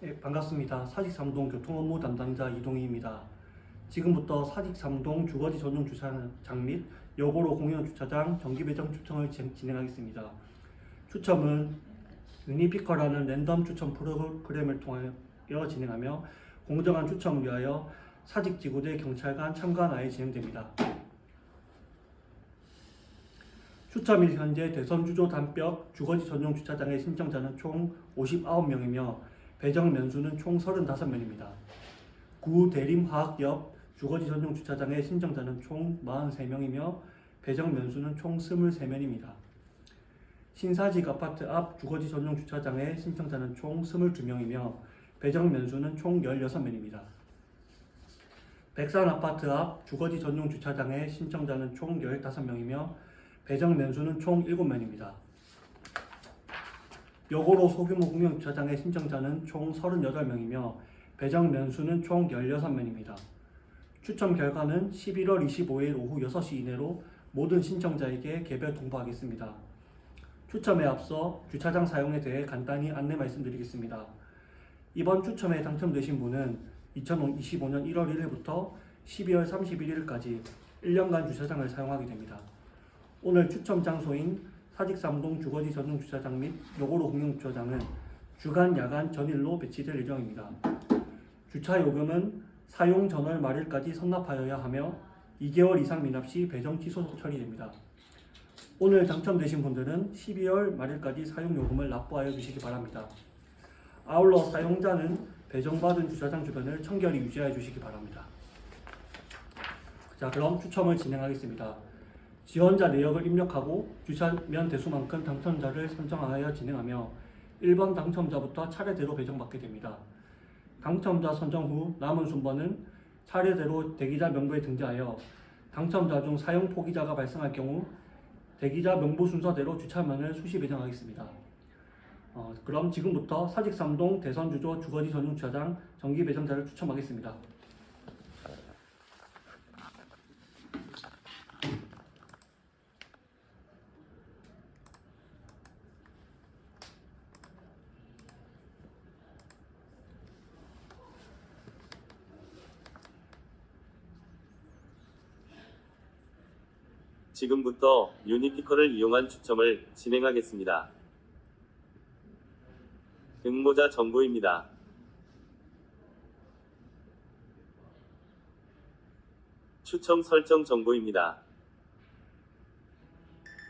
네, 반갑습니다. 사직삼동 교통업무 담당자 이동희입니다. 지금부터 사직삼동 주거지 전용 주차장 및 여고로 공용 주차장 정기 배정 추첨을 진- 진행하겠습니다. 추첨은 유니피커라는 랜덤 추첨 프로그램을 통하여 진행하며 공정한 추첨을 위하여 사직지구대 경찰관 참관하에 진행됩니다. 추첨일 현재 대선 주조 단벽 주거지 전용 주차장의 신청자는 총 59명이며 배정 면수는 총 35명입니다. 구 대림화학 옆 주거지 전용 주차장의 신청자는 총 43명이며 배정 면수는 총 23명입니다. 신사직 아파트 앞 주거지 전용 주차장의 신청자는 총 22명이며 배정 면수는 총 16명입니다. 백산 아파트 앞 주거지 전용 주차장의 신청자는 총 15명이며 배정 면수는 총 7명입니다. 여고로 소규모 공용 주차장의 신청자는 총 38명이며 배정 면수는 총 16명입니다. 추첨 결과는 11월 25일 오후 6시 이내로 모든 신청자에게 개별 통보하겠습니다. 추첨에 앞서 주차장 사용에 대해 간단히 안내 말씀드리겠습니다. 이번 추첨에 당첨되신 분은 2025년 1월 1일부터 12월 31일까지 1년간 주차장을 사용하게 됩니다. 오늘 추첨 장소인 사직삼동 주거지 전용 주차장 및 요고로 공용 주차장은 주간 야간 전일로 배치될 예정입니다. 주차 요금은 사용 전월 말일까지 선납하여야 하며 2개월 이상 미납 시 배정 취소 처리됩니다. 오늘 당첨되신 분들은 12월 말일까지 사용 요금을 납부하여 주시기 바랍니다. 아울러 사용자는 배정받은 주차장 주변을 청결히 유지하여 주시기 바랍니다. 자, 그럼 추첨을 진행하겠습니다. 지원자 내역을 입력하고 주차면 대수만큼 당첨자를 선정하여 진행하며 1번 당첨자부터 차례대로 배정받게 됩니다. 당첨자 선정 후 남은 순번은 차례대로 대기자 명부에 등재하여 당첨자 중 사용 포기자가 발생할 경우 대기자 명부 순서대로 주차면을 수시 배정하겠습니다. 어, 그럼 지금부터 사직삼동 대선주조 주거지 전용 주차장 정기 배정자를 추첨하겠습니다. 지금부터 유니피커를 이용한 추첨을 진행하겠습니다. 응모자 정보입니다. 추첨 설정 정보입니다.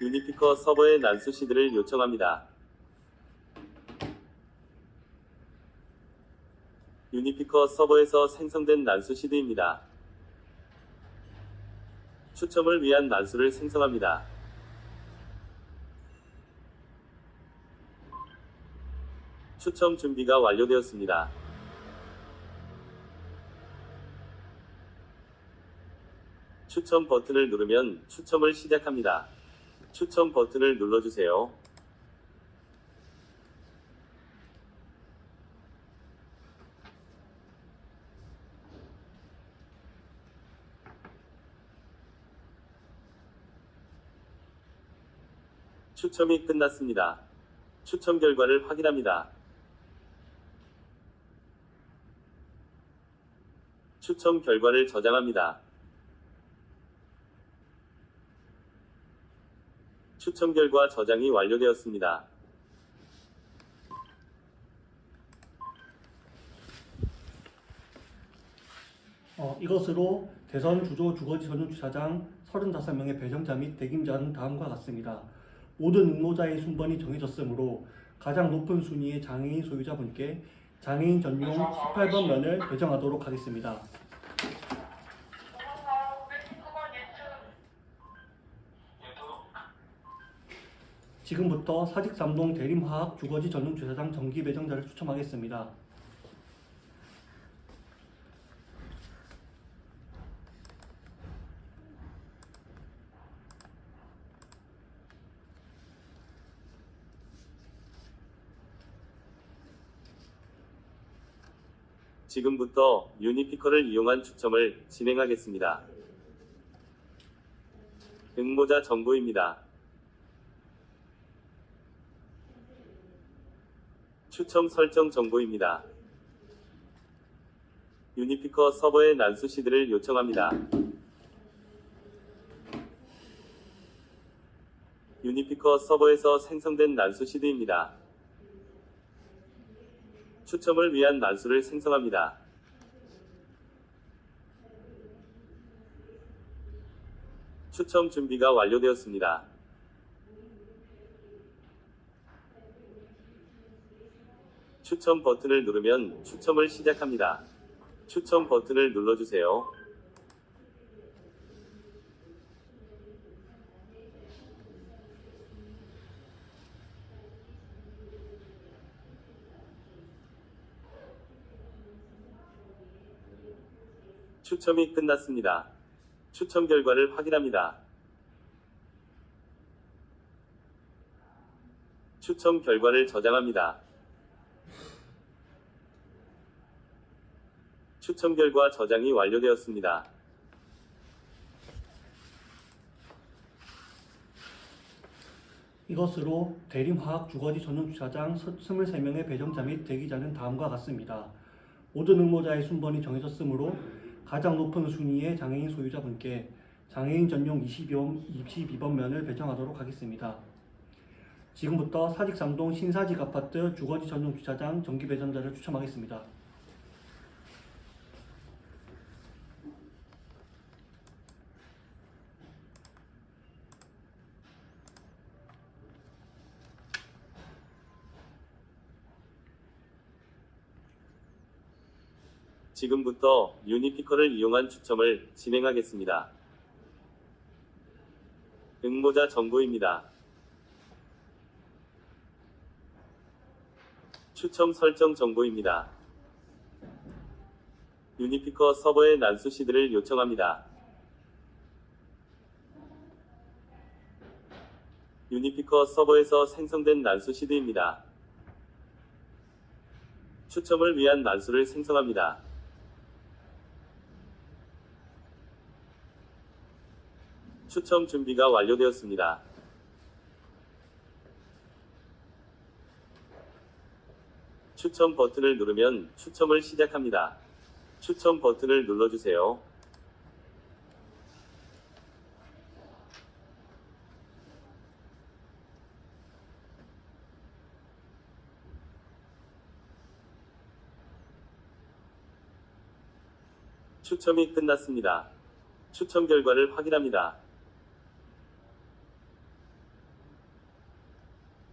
유니피커 서버의 난수 시드를 요청합니다. 유니피커 서버에서 생성된 난수 시드입니다. 추첨을 위한 난수를 생성합니다. 추첨 준비가 완료되었습니다. 추첨 버튼을 누르면 추첨을 시작합니다. 추첨 버튼을 눌러주세요. 추첨이 끝났습니다. 추첨 결과를 확인합니다. 추첨 결과를 저장합니다. 추첨 결과 저장이 완료되었습니다. 어, 이것으로 대선 주조 주거지 전용 주차장 35명의 배정자 및 대김자는 다음과 같습니다. 모든 응모자의 순번이 정해졌으므로 가장 높은 순위의 장애인 소유자분께 장애인 전용 18번 면을 배정하도록 하겠습니다. 지금부터 사직삼동 대림화학 주거지 전용 주차장 정기 배정자를 추첨하겠습니다. 지금부터 유니피커를 이용한 추첨을 진행하겠습니다. 응모자 정보입니다. 추첨 설정 정보입니다. 유니피커 서버에 난수 시드를 요청합니다. 유니피커 서버에서 생성된 난수 시드입니다. 추첨을 위한 난수를 생성합니다. 추첨 준비가 완료되었습니다. 추첨 버튼을 누르면 추첨을 시작합니다. 추첨 버튼을 눌러주세요. 추첨이 끝났습니다. 추첨 결과를 확인합니다. 추첨 결과를 저장합니다. 추첨 결과 저장이 완료되었습니다. 이것으로 대림화학 주거지 전용 주차장 23명의 배정자 및 대기자는 다음과 같습니다. 모든 응모자의 순번이 정해졌으므로 가장 높은 순위의 장애인 소유자분께 장애인 전용 22번, 22번 면을 배정하도록 하겠습니다. 지금부터 사직삼동 신사직 아파트 주거지 전용 주차장 정기 배정자를 추첨하겠습니다. 지금부터 유니피커를 이용한 추첨을 진행하겠습니다. 응모자 정보입니다. 추첨 설정 정보입니다. 유니피커 서버에 난수 시드를 요청합니다. 유니피커 서버에서 생성된 난수 시드입니다. 추첨을 위한 난수를 생성합니다. 추첨 준비가 완료되었습니다. 추첨 버튼을 누르면 추첨을 시작합니다. 추첨 버튼을 눌러주세요. 추첨이 끝났습니다. 추첨 결과를 확인합니다.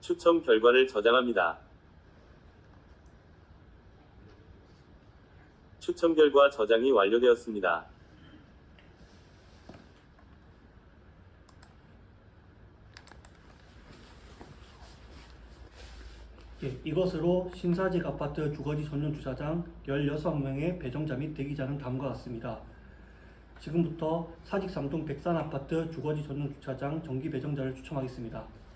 추첨 결과를 저장합니다. 추첨 결과 저장이 완료되었습니다. 예, 이것으로 신사직 아파트 주거지 전용 주차장 16명의 배정자 및 대기자는 다음과 같습니다. 지금부터 사직 삼동 백산 아파트 주거지 전용 주차장 정기 배정자를 추첨하겠습니다.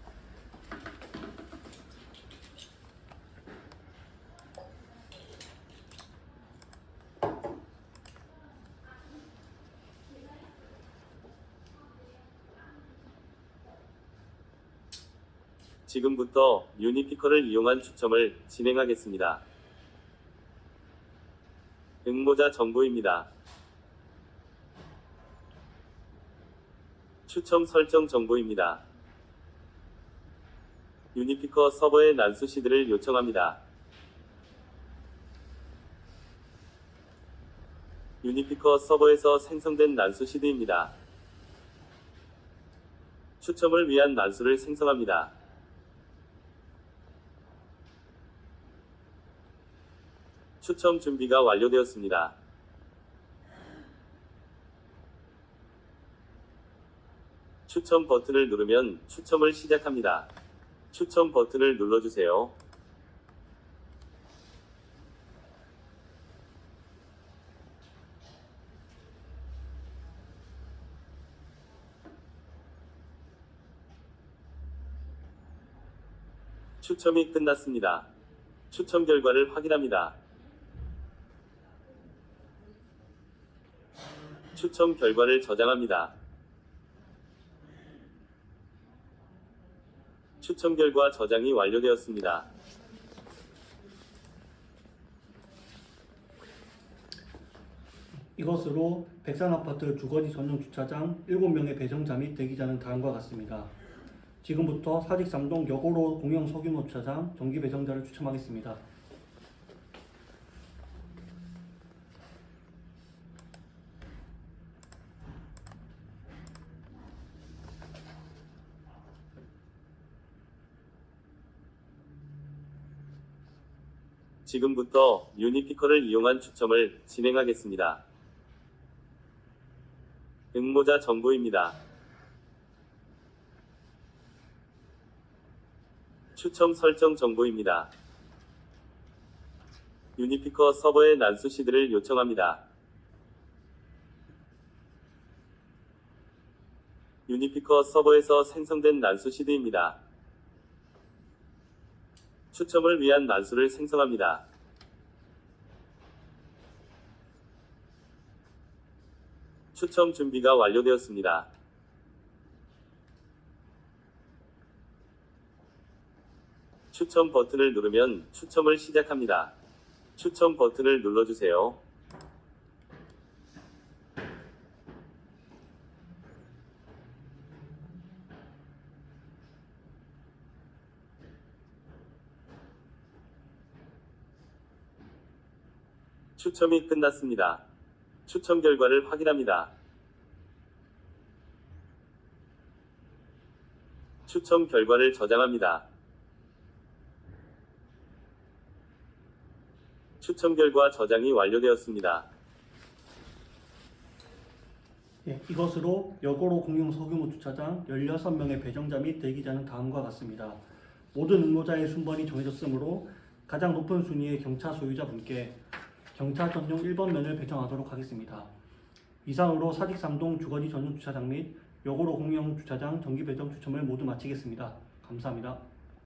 지금부터 유니피커를 이용한 추첨을 진행하겠습니다. 응모자 정보입니다. 추첨 설정 정보입니다. 유니피커 서버에 난수 시드를 요청합니다. 유니피커 서버에서 생성된 난수 시드입니다. 추첨을 위한 난수를 생성합니다. 추첨 준비가 완료되었습니다. 추첨 버튼을 누르면 추첨을 시작합니다. 추첨 버튼을 눌러주세요. 추첨이 끝났습니다. 추첨 결과를 확인합니다. 추첨 결과를 저장합니다. 추첨 결과 저장이 완료되었습니다. 이것으로 백산아파트 주거지 전용 주차장 7명의 배정자 및 대기자는 다음과 같습니다. 지금부터 사직 3동 여고로 공영 소규모 주차장 정기 배정자를 추첨하겠습니다. 지금부터 유니피커를 이용한 추첨을 진행하겠습니다. 응모자 정보입니다. 추첨 설정 정보입니다. 유니피커 서버에 난수 시드를 요청합니다. 유니피커 서버에서 생성된 난수 시드입니다. 추첨을 위한 난수를 생성합니다. 추첨 준비가 완료되었습니다. 추첨 버튼을 누르면 추첨을 시작합니다. 추첨 버튼을 눌러주세요. 추첨이 끝났습니다. 추첨 결과를 확인합니다. 추첨 결과를 저장합니다. 추첨 결과 저장이 완료되었습니다. 예, 이것으로 여고로 공용 소규모 주차장 16명의 배정자 및 대기자는 다음과 같습니다. 모든 응모자의 순번이 정해졌으므로 가장 높은 순위의 경차 소유자분께 경차 전용 1번 면을 배정하도록 하겠습니다. 이상으로 사직 3동 주거지 전용 주차장 및 여고로 공용 주차장 정기 배정 추첨을 모두 마치겠습니다. 감사합니다.